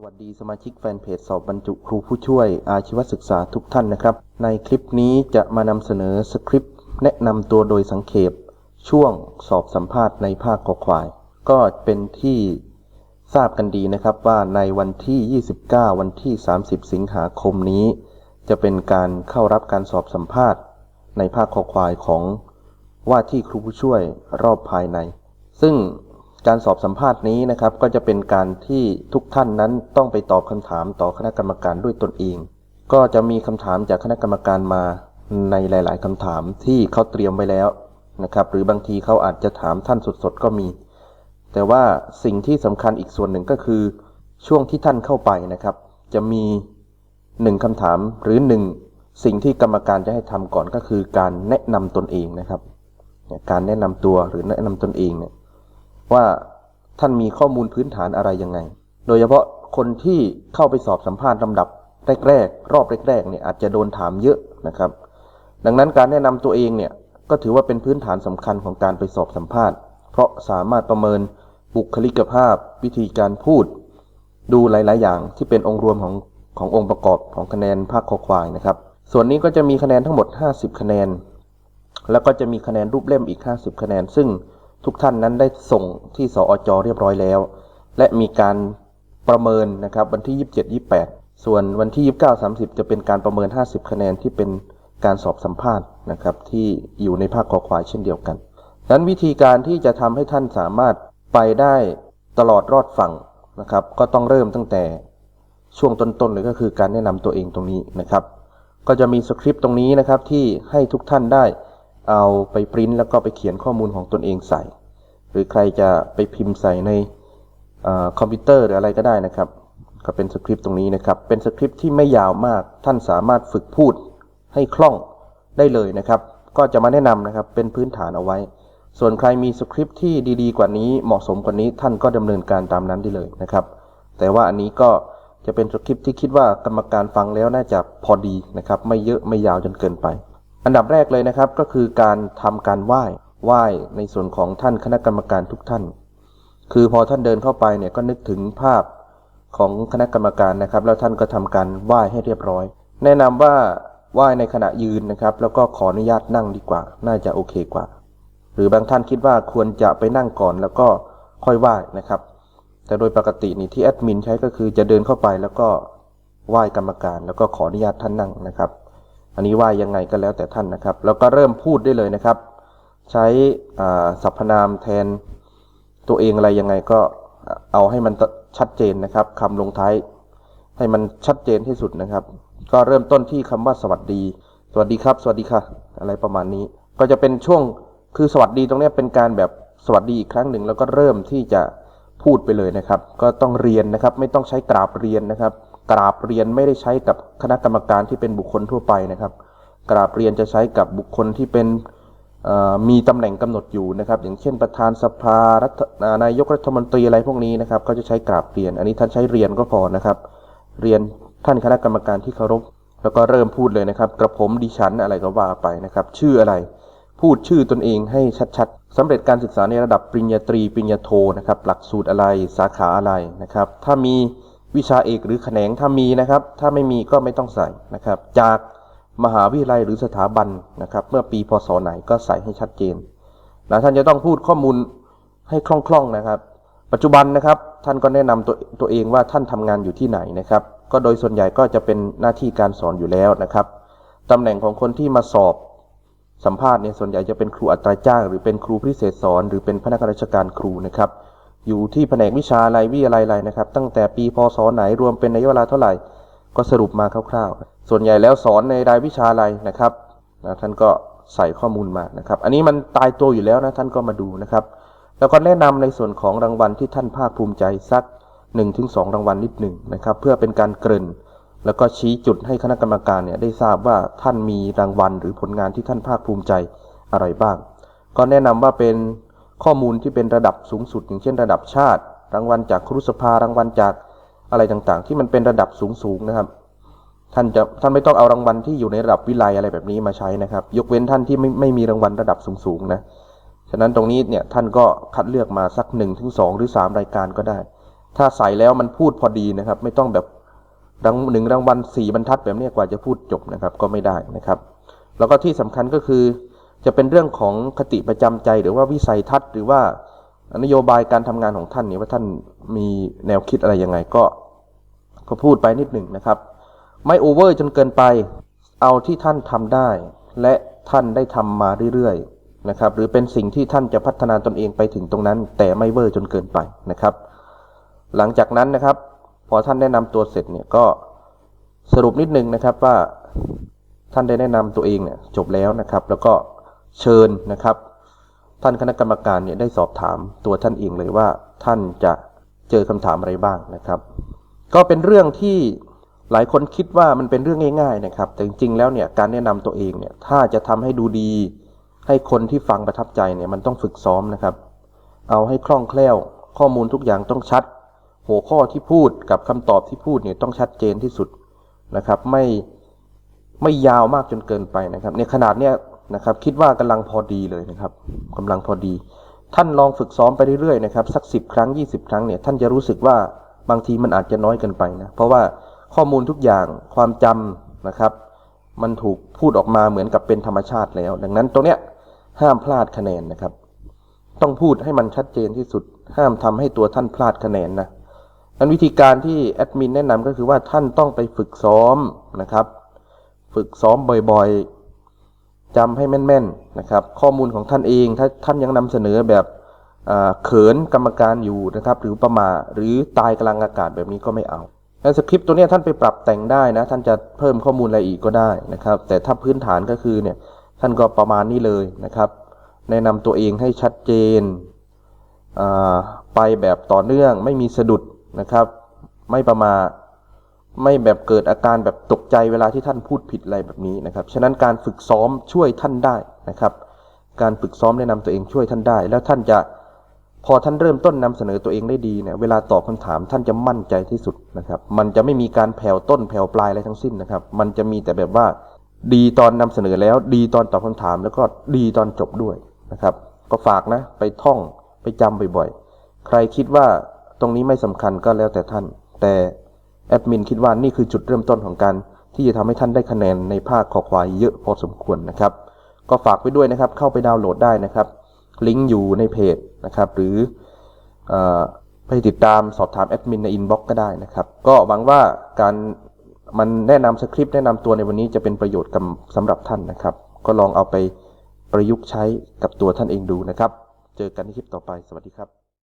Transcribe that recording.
สวัสดีสมาชิกแฟนเพจสอบบรรจุครูผู้ช่วยอาชีวศึกษาทุกท่านนะครับ ในคลิปนี้จะมานำเสนอสคริปต์แนะนำตัวโดยสังเขป ช่วงสอบสัมภาษณ์ในภาคกควาย ก็เป็นที่ทราบกันดีนะครับว่าในวันที่ 29 วันที่ 30 สิงหาคมนี้ จะเป็นการเข้ารับการสอบสัมภาษณ์ ในภาคคอควายของว่าที่ครูผู้ช่วยรอบภายใน ซึ่ง การสอบสัมภาษณ์นี้นะครับ ก็จะเป็นการที่ทุกท่านนั้นต้องไปตอบคำถามต่อคณะกรรมการด้วยตนเอง ก็จะมีคำถามจากคณะกรรมการมาในหลาย ๆคำถามที่เขาเตรียมไว้แล้วนะครับ หรือบางทีเขาอาจจะถามท่านสด ๆ ก็มี แต่ว่าสิ่งที่สำคัญอีกส่วนหนึ่งก็คือ ช่วงที่ท่านเข้าไปนะครับ จะมีหนึ่งคำถามหรือหนึ่งสิ่งที่กรรมการจะให้ทำก่อนก็คือการแนะนำตนเองนะครับ การแนะนำตัวหรือแนะนำตนเองเนี่ย ว่าท่านมีข้อมูลพื้นฐานอะไรยังไง โดยเฉพาะคนที่เข้าไปสอบสัมภาษณ์ลำดับแรกๆรอบแรกๆเนี่ยอาจจะโดนถามเยอะนะครับ ดังนั้นการแนะนำตัวเองเนี่ยก็ถือว่าเป็นพื้นฐานสำคัญของการไปสอบสัมภาษณ์ เพราะสามารถประเมินบุคลิกภาพ วิธีการพูด ดูหลาย ๆ อย่างที่เป็นองค์รวมของขององค์ประกอบของคะแนนภาคคอควายนะครับ ส่วนนี้ก็จะมีคะแนนทั้งหมด 50 คะแนน แล้วก็จะมีคะแนนรูปเล่มอีก 50 คะแนน ซึ่ง ทุกท่านนั้นได้ส่งที่สอจอเรียบร้อยแล้ว และมีการประเมินนะครับวันที่ 27 28 ส่วนวันที่ 29 30 จะเป็นการประเมิน 50 คะแนนที่เป็นการสอบสัมภาษณ์นะครับที่อยู่ในภาคคอควายเช่นเดียวกันดังนั้นวิธีการที่จะทำให้ท่านสามารถไปได้ตลอดรอดฝั่งนะครับ ก็ต้องเริ่มตั้งแต่ช่วงต้นๆเลยก็คือการแนะนำตัวเองตรงนี้นะครับ ก็จะมีสคริปต์ตรงนี้นะครับที่ให้ทุกท่านได้ เอาไปปริ้นแล้วก็ไปเขียนข้อมูลของตนเองใส่ หรือใครจะไปพิมพ์ใส่ในอคอมพิวเตอร์หรืออะไรก็ได้นะครับ ก็เป็นสคริปต์ตรงนี้นะครับ เป็นสคริปต์ที่ไม่ยาวมาก ท่านสามารถฝึกพูดให้คล่องได้เลยนะครับ ก็จะมาแนะนำนะครับ เป็นพื้นฐานเอาไว้ ส่วนใครมีสคริปต์ที่ดีๆ กว่านี้ เหมาะสมกว่านี้ ท่านก็ดำเนินการตามนั้นได้เลยนะครับ แต่ว่าอันนี้ก็จะเป็นสคริปต์ที่คิดว่ากรรมการฟังแล้วน่าจะพอดีนะครับ ไม่เยอะไม่ยาวจนเกินไป อันดับแรกเลยนะครับก็คือการทำการไหว้ไหว้ในส่วนของท่านคณะกรรมการทุกท่าน คือพอท่านเดินเข้าไปเนี่ยก็นึกถึงภาพของคณะกรรมการนะครับ แล้วท่านก็ทำการไหว้ให้เรียบร้อย แนะนำว่าไหว้ในขณะยืนนะครับ แล้วก็ขออนุญาตนั่งดีกว่า น่าจะโอเคกว่า หรือบางท่านคิดว่าควรจะไปนั่งก่อนแล้วก็ค่อยไหว้นะครับ แต่โดยปกตินี่ที่แอดมินใช้ก็คือจะเดินเข้าไปแล้วก็ไหว้กรรมการ แล้วก็ขออนุญาตท่านนั่งนะครับ อันนี้ไหว้ยังไงก็แล้วแต่ท่านนะครับ แล้วก็เริ่มพูดได้เลยนะครับ ใช้สรรพนามแทนตัวเองอะไรยังไงก็เอาให้มันชัดเจนนะครับคำลงท้าย ให้มันชัดเจนที่สุดนะครับ ก็เริ่มต้นที่คำว่าสวัสดี สวัสดีครับ สวัสดีค่ะ อะไรประมาณนี้ ก็จะเป็นช่วงคือสวัสดีตรงนี้เป็นการแบบสวัสดีอีกครั้งหนึ่งแล้วก็เริ่มที่จะพูดไปเลยนะครับ ก็ต้องเรียนนะครับ ไม่ต้องใช้กราบเรียนนะครับ กราบเรียนไม่ได้ใช้กับคณะกรรมการที่เป็นบุคคลทั่วไปนะครับ กราบเรียนจะใช้กับบุคคลที่เป็นมีตำแหน่งกำหนดอยู่นะครับ อย่างเช่นประธานสภารัฐนายกรัฐมนตรีอะไรพวกนี้นะครับก็จะใช้กราบเรียน อันนี้ท่านใช้เรียนก็พอนะครับ เรียนท่านคณะกรรมการที่เคารพแล้วก็เริ่มพูดเลยนะครับ กระผมดิฉันอะไรก็ว่าไปนะครับ ชื่ออะไร พูดชื่อตนเองให้ชัดๆสำเร็จการศึกษาในระดับปริญญาตรีปริญญาโทนะครับ หลักสูตรอะไรสาขาอะไรนะครับ ถ้ามี วิชาเอกหรือแขนงถ้ามีนะครับ ถ้าไม่มีก็ไม่ต้องใส่นะครับ จากมหาวิทยาลัยหรือสถาบันนะครับ เมื่อปีพศไหนก็ใส่ให้ชัดเจนนะท่านจะต้องพูดข้อมูลให้คล่องๆนะครับ ปัจจุบันนะครับท่านก็แนะนำตัวตัวเองว่าท่านทำงานอยู่ที่ไหนนะครับ ก็โดยส่วนใหญ่ก็จะเป็นหน้าที่การสอนอยู่แล้วนะครับตำแหน่งของคนที่มาสอบสัมภาษณ์เนี่ยส่วนใหญ่จะเป็นครูอัตราจ้าง หรือเป็นครูพิเศษสอน หรือเป็นพนักงานราชการครูนะครับ อยู่ที่แผนกวิชาอะไรวิอะไรอะไรนะครับ ตั้งแต่ปีพศไหนรวมเป็นระยะเวลาเท่าไหร่ ก็สรุปมาคร่าวๆ ส่วนใหญ่แล้วสอนในรายวิชาอะไรนะครับนะท่านก็ใส่ข้อมูลมานะครับ อันนี้มันตายตัวอยู่แล้วนะท่านก็มาดูนะครับ แล้วก็แนะนำในส่วนของรางวัลที่ท่านภาคภูมิใจสัก 1-2 รางวัลนิดหนึ่งนะครับ เพื่อเป็นการเกริ่นแล้วก็ชี้จุดให้คณะกรรมการเนี่ยได้ทราบว่าท่านมีรางวัลหรือผลงานที่ท่านภาคภูมิใจอะไรบ้าง ก็แนะนำว่าเป็น ข้อมูลที่เป็นระดับสูงสุด อย่างเช่นระดับชาติ รางวัลจากครุสภารางวัลจากอะไรต่างๆ ที่มันเป็นระดับสูงๆนะครับ ท่านจะท่านไม่ต้องเอารางวัลที่อยู่ในระดับวิไลอะไรแบบนี้มาใช้นะครับ ยกเว้นท่านที่ไม่ไม่มีรางวัลระดับสูงๆนะฉะนั้นตรงนี้เนี่ยท่านก็คัดเลือกมาสัก1นถึงสหรือ 3 รายการก็ได้ ถ้าใส่แล้วมันพูดพอดีนะครับ ไม่ต้องแบบรังหนึ่งรางวัลสี่บรรทัดแบบนี้กว่าจะพูดจบนะครับก็ไม่ได้นะครับ แล้วก็ที่สำคัญก็คือ จะเป็นเรื่องของคติประจำใจหรือว่าวิสัยทัศน์หรือว่านโยบายการทำงานของท่านเนี่ยว่าท่านมีแนวคิดอะไรยังไงก็ก็พูดไปนิดหนึ่งนะครับ ไม่โอเวอร์จนเกินไปเอาที่ท่านทำได้ และท่านได้ทำมาเรื่อยๆนะครับ หรือเป็นสิ่งที่ท่านจะพัฒนาตนเองไปถึงตรงนั้น แต่ไม่เวอร์จนเกินไปนะครับ หลังจากนั้นนะครับ พอท่านแนะนำตัวเสร็จเนี่ยก็สรุปนิดนึงนะครับว่าท่านได้แนะนำตัวเองเนี่ยจบแล้วนะครับ แล้วก็ เชิญนะครับ ท่านคณะกรรมการเนี่ยได้สอบถามตัวท่านเองเลยว่า ท่านจะเจอคำถามอะไรบ้างนะครับ ก็เป็นเรื่องที่หลายคนคิดว่ามันเป็นเรื่องง่าย ๆ นะครับ แต่จริงๆแล้วเนี่ยการแนะนำตัวเองเนี่ยถ้าจะทำให้ดูดี ให้คนที่ฟังประทับใจเนี่ยมันต้องฝึกซ้อมนะครับ เอาให้คล่องแคล่ว ข้อมูลทุกอย่างต้องชัด หัวข้อที่พูดกับคำตอบที่พูดเนี่ยต้องชัดเจนที่สุดนะครับ ไม่ไม่ยาวมากจนเกินไปนะครับ ในขนาดเนี้ย นะครับ คิดว่ากำลังพอดีเลยนะครับกำลังพอดี ท่านลองฝึกซ้อมไปเรื่อยๆนะครับสักสิบครั้ง 20 ครั้งเนี่ยท่านจะรู้สึกว่าบางทีมันอาจจะน้อยเกินไปนะเพราะว่าข้อมูลทุกอย่างความจำนะครับ มันถูกพูดออกมาเหมือนกับเป็นธรรมชาติแล้ว ดังนั้นตรงเนี้ยห้ามพลาดคะแนนนะครับ ต้องพูดให้มันชัดเจนที่สุด ห้ามทำให้ตัวท่านพลาดคะแนนนะนั้นวิธีการที่แอดมินแนะนำก็คือว่าท่านต้องไปฝึกซ้อมนะครับ ฝึกซ้อมบ่อยๆ จำให้แม่นๆนะครับ ข้อมูลของท่านเองถ้าท่านยังนำเสนอแบบเขินกรรมการอยู่นะครับ หรือประมาหรือตายกลางอากาศแบบนี้ก็ไม่เอาแล้วสคริปต์ตัวนี้ท่านไปปรับแต่งได้นะ ท่านจะเพิ่มข้อมูลอะไรอีกก็ได้นะครับ แต่ถ้าพื้นฐานก็คือเนี่ยท่านก็ประมาณนี้เลยนะครับ แนะนำตัวเองให้ชัดเจนไปแบบต่อเนื่องไม่มีสะดุดนะครับ ไม่ประมาท ไม่แบบเกิดอาการแบบตกใจเวลาที่ท่านพูดผิดอะไรแบบนี้นะครับ ฉะนั้นการฝึกซ้อมช่วยท่านได้นะครับ การฝึกซ้อมแนะนำตัวเองช่วยท่านได้ แล้วท่านจะพอท่านเริ่มต้นนำเสนอตัวเองได้ดีเนี่ยเวลาตอบคำถามท่านจะมั่นใจที่สุดนะครับ มันจะไม่มีการแผ่วต้นแผ่วปลายอะไรทั้งสิ้นนะครับ มันจะมีแต่แบบว่าดีตอนนำเสนอแล้ว ดีตอนตอบคำถาม แล้วก็ดีตอนจบด้วยนะครับ ก็ฝากนะไปท่องไปจำบ่อยๆ ใครคิดว่าตรงนี้ไม่สำคัญก็แล้วแต่ท่าน แต่ แอดมินคิดว่านี่คือจุดเริ่มต้นของการที่จะทำให้ท่านได้คะแนนในภาคคอควายเยอะพอสมควรนะครับ ก็ฝากไว้ด้วยนะครับ เข้าไปดาวน์โหลดได้นะครับ ลิงก์อยู่ในเพจนะครับ หรืออไปติดตามสอบถามแอดมินในอินบ็อกก็ได้นะครับ ก็หวังว่าการมันแนะนำสคริปต์แนะนำตัวในวันนี้จะเป็นประโยชน์กับสำหรับท่านนะครับ ก็ลองเอาไปประยุกต์ใช้กับตัวท่านเองดูนะครับ เจอกันในคลิปต่อไป สวัสดีครับ